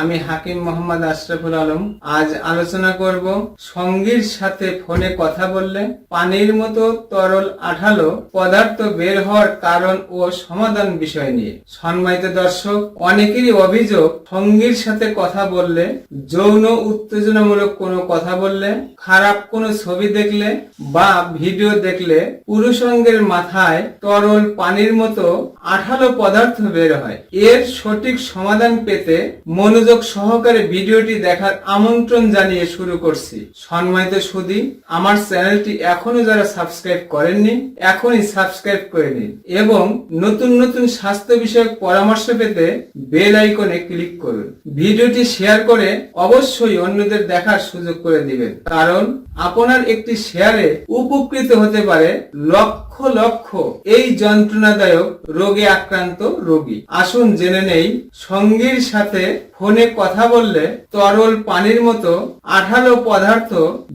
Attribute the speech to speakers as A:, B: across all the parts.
A: আমি হাকিম মোহাম্মদ আশরাফুল আলম। আজ আলোচনা করব সঙ্গীর সাথে ফোনে কথা বললে পানির মতো তরল আঠালো পদার্থ বের হওয়ার কারণ ও সমাধান বিষয় নিয়ে। সম্মানিত দর্শক, অনেকেরই অভিযোগ, সঙ্গীর সাথে কথা বললে যৌন উত্তেজনামূলক কোনো কথা বললে, খারাপ কোনো ছবি দেখলে বা ভিডিও দেখলে পুরুষঙ্গের মাথায় তরল পানির মতো আঠালো পদার্থ বের হয়। এর সঠিক সমাধান পেতে মনোযোগ সহকারে ভিডিওটি দেখার আমন্ত্রণ জানিয়ে শুরু করছি। সম্মানিত সুদী আমার চ্যানেলটি এখনও যারা সাবস্ক্রাইব করেননি, এখনই সাবস্ক্রাইব করে নিন এবং নতুন নতুন স্বাস্থ্য বিষয়ক পরামর্শ পেতে বেল আইকনে ক্লিক করুন। ভিডিওটি শেয়ার করে অবশ্যই অন্যদের দেখার সুযোগ করে দিবেন। কারণ, আপনার একটি শেয়ারে উপকৃত হতে পারে লক্ষ লক্ষ এই যন্ত্রণাদায়ক রোগে আক্রান্ত রোগী। আসুন জেনে নেই সঙ্গীর সাথে ফোনে কথা বললে তরল পানির মতো আঠালো পদার্থ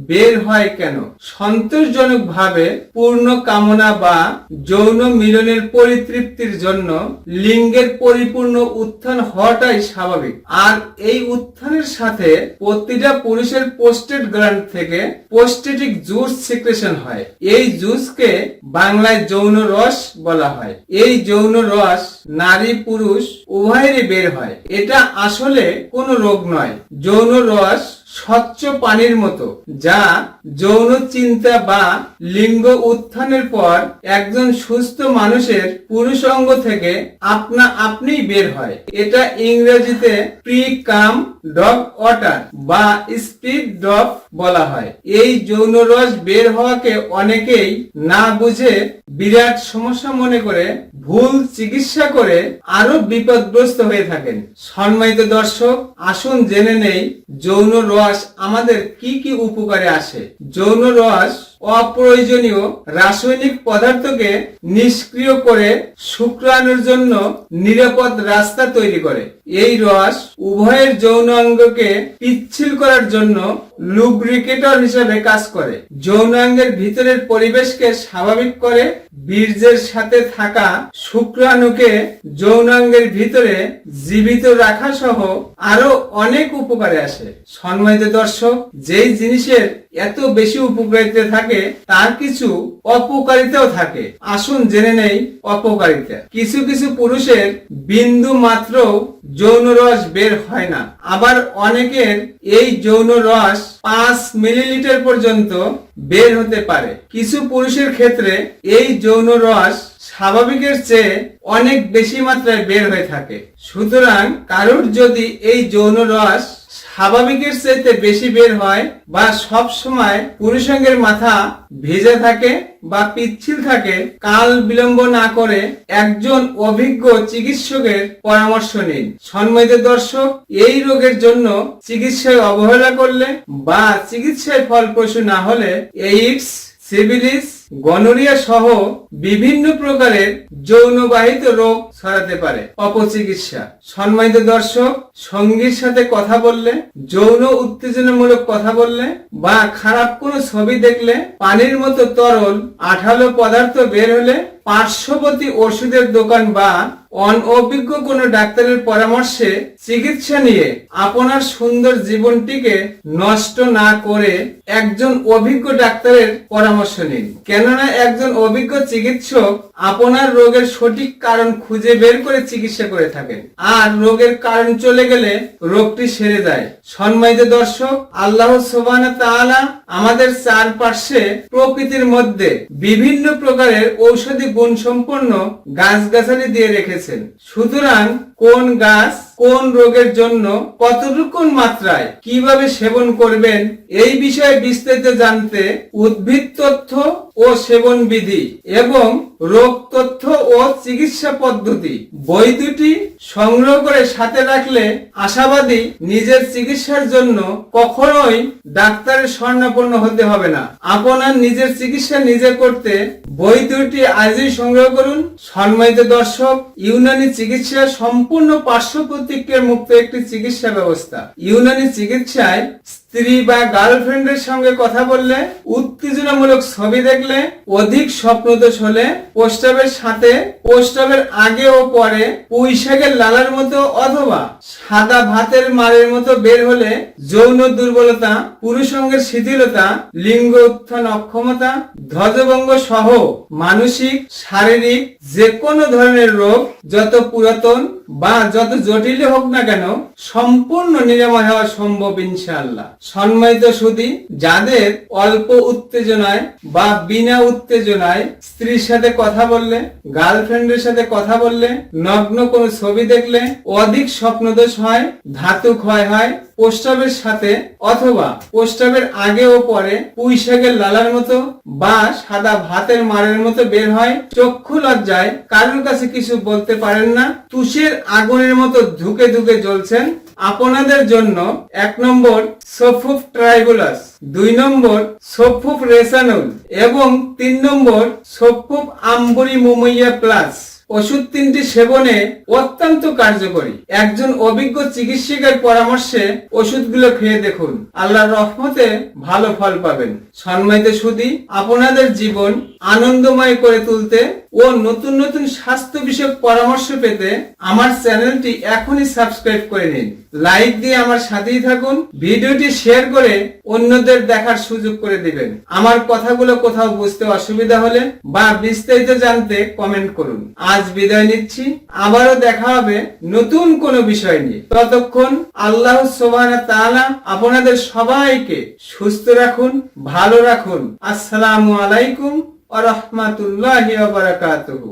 A: বের হয় কেন? সন্তোষজনক ভাবে পূর্ণ কামনা বা যৌন মিলনের পরিতৃপ্তির জন্য লিঙ্গের পরিপূর্ণ উত্থান হওয়াটাই স্বাভাবিক। আর এই উত্থানের সাথে প্রতিটা পুরুষের পোস্টেড গ্ল্যান্ড থেকে পোস্টেটিক জুস সিক্রেশন হয়। এই জুসকে বাংলায় যৌন রস বলা হয়। এই যৌন রস নারী পুরুষ উভয়েরই বের হয়। এটা আসলে কোনো রোগ নয়। যৌন রস স্বচ্ছ পানির মতো, যা যৌন চিন্তা বা লিঙ্গ উত্থানের পর একজন সুস্থ মানুষের পুরুষ অঙ্গ থেকে আপনা আপনিই বের হয়। এটা ইংরেজিতে প্রি কাম ডগ ওয়াটার বা স্পিড ড্রপ বলা হয়। এই যৌন রস বের হওয়াকে অনেকেই না বুঝে বিরাট সমস্যা মনে করে ভুল চিকিৎসা করে আরও বিপদগ্রস্ত হয়ে থাকেন। সম্মানিত দর্শক, আসুন জেনে নেই যৌন রস আমাদের কি কি উপকারে আসে? যৌন রস অপ্রয়োজনীয় রাসায়নিক পদার্থকে নিষ্ক্রিয় করে শুক্রাণুর জন্য নিরাপদ রাস্তা তৈরি করে। এই রস উভয়ের যৌন অঙ্গকে পিচ্ছিল করার জন্য লুব্রিকেটর হিসেবে কাজ করে। যৌনাঙ্গের ভিতরের পরিবেশকে স্বাভাবিক করে বীর্যের সাথে থাকা শুক্রাণুকে যৌনাঙ্গের ভিতরে জীবিত রাখা সহ আরও অনেক উপকারে আসে। সম্মানিত দর্শক, যেই জিনিসের এত বেশি উপকারিতা থাকে তার কিছু অপকারিতাও থাকে। আসুন জেনে নেই অপকারিতা। কিছু কিছু পুরুষের বিন্দু মাত্র যৌন রস বের হয় না। আবার অনেকের এই যৌন রস পাঁচ মিলিলিটার পর্যন্ত বের হতে পারে। কিছু পুরুষের ক্ষেত্রে এই যৌন রস স্বাভাবিকের চেয়ে অনেক বেশি মাত্রায় বের হয়ে থাকে। সুতরাং কারোর যদি এই যৌন রস স্বাভাবিকের চাইতে বেশি বের হয় বা সব সময় পুরুষাঙ্গের মাথা ভেজে থাকে বা পিচ্ছিল থাকে, কাল বিলম্ব না করে একজন অভিজ্ঞ চিকিৎসকের পরামর্শ নিন। সম্মানিত দর্শক, এই রোগের জন্য চিকিৎসায় অবহেলা করলে বা চিকিৎসায় ফলপ্রসূ না হলে এইডস সিভিলিস গনোরিয়া সহ বিভিন্ন প্রকারের যৌনবাহিত রোগ ছড়াতে পারে। অপচিকিৎসা। সম্মানিত দর্শক, সঙ্গীর সাথে কথা বললে, যৌন উত্তেজনামূলক কথা বললে বা খারাপ কোনো ছবি দেখলে পানির মতো তরল, আঠালো পদার্থ বের হলে পার্শ্ববর্তী ওষুধের দোকান বা অনঅভিজ্ঞ কোনো ডাক্তারের পরামর্শে চিকিৎসা নিয়ে আপনার সুন্দর জীবনটিকে নষ্ট না করে একজন অভিজ্ঞ ডাক্তারের পরামর্শ নিন। কেননা একজন অভিজ্ঞ চিকিৎসক আপনার রোগের সঠিক কারণ খুঁজে বের করে চিকিৎসা করে থাকেন। আর রোগের কারণ চলে গেলে রোগটি সেরে যায়। সম্মানিত দর্শক, আল্লাহ সোবান তাআলা আমাদের চারপাশে প্রকৃতির মধ্যে বিভিন্ন প্রকারের ঔষধি গুণ সম্পন্ন গাছগাছালি দিয়ে রেখেছেন। সুতরাং কোন গাছ কোন রোগের জন্য কতটুকু মাত্রায় কীভাবে সেবন করবেন, এই বিষয়ে বিস্তারিত জানতে উদ্ভিদ তথ্য ও সেবন বিধি এবং রোগ তথ্য ও চিকিৎসা পদ্ধতি। বই দুটি সংগ্রহ করে সাথে রাখলে আশাবাদী নিজের চিকিৎসার জন্য কখনোই ডাক্তারের স্বর্ণাপন্ন হতে হবে না। আপনার নিজের চিকিৎসা নিজে করতে বই দুটি আজই সংগ্রহ করুন। সম্মানিত দর্শক, ইউনানি চিকিৎসা সম্পূর্ণ পার্শ্ব প্রতিক্রিয়া মুক্ত একটি চিকিৎসা ব্যবস্থা। ইউনানি চিকিৎসায় স্ত্রী বা গার্লফ্রেন্ডের সঙ্গে কথা বললে উত্তেজনামূলক ছবি দেখলে অধিক স্বপ্নদোষ হলে প্রস্তাবের সাথে, প্রস্তাবের আগে ও পরে পুঁইশাকের লালার মতো অথবা সাদা ভাতের মারের মতো বের হলে যৌন দুর্বলতা, পুরুষঙ্গের শিথিলতা, লিঙ্গ উত্থান অক্ষমতা, ধ্বজভঙ্গ সহ মানসিক, শারীরিক যে কোনো ধরনের রোগ যত পুরাতন বা যত জটিল হোক না কেন সম্পূর্ণ নিরাময় হওয়া সম্ভব ইনশাআল্লাহ। সম্মানিত সুদী, যাদের অল্প উত্তেজনায় বা বিনা উত্তেজনায় স্ত্রীর সাথে কথা বললে গার্লফ্রেন্ডের সাথে কথা বললে, নগ্ন কোনো ছবি দেখলে অধিক স্বপ্নদোষ হয় ধাতু ক্ষয় হয়, প্রস্রাবের সাথে অথবা প্রস্রাবের আগে ও পরে পুঁই শাকের লালার মতো বা সাদা ভাতের মারের মতো বের হয়, চক্ষু লজ্জায় কারোর কাছে কিছু বলতে পারেন না, তুষের আগুনের মতো ধুকে ধুকে জ্বলছেন। আপনাদের জন্য এক নম্বর সফুফ ট্রাইবুলাস, দুই নম্বর সফুফ রেসানুল এবং তিন নম্বর সফুফ আম্বুরি মুমইয়া প্লাস ওষুধ তিনটি সেবনে অত্যন্ত কার্যকরী। একজন অভিজ্ঞ চিকিৎসকের পরামর্শে ওষুধগুলো খেয়ে দেখুন। আল্লাহর রহমতে ভালো ফল পাবেন। সম্মানিত সুদী, আপনাদের জীবন আনন্দময় করে তুলতে ও নতুন নতুন স্বাস্থ্য বিষয়ক পরামর্শ পেতে আমার চ্যানেলটি এখনই সাবস্ক্রাইব করে নিন। লাইক দিয়ে আমার সাথেই থাকুন। ভিডিওটি শেয়ার করে অন্যদের দেখার সুযোগ করে দিবেন। আমার কথাগুলো কোথাও বুঝতে অসুবিধা হলে বা বিস্তারিত জানতে কমেন্ট করুন। আজ বিদায় নিচ্ছি। আবারও দেখা হবে নতুন কোনো বিষয় নিয়ে। ততক্ষণ আল্লাহ তাআলা আপনাদের সবাইকে সুস্থ রাখুন, ভালো রাখুন। আসসালাম আলাইকুম আ রহমাতুল্লাহ বারাকাতুহু।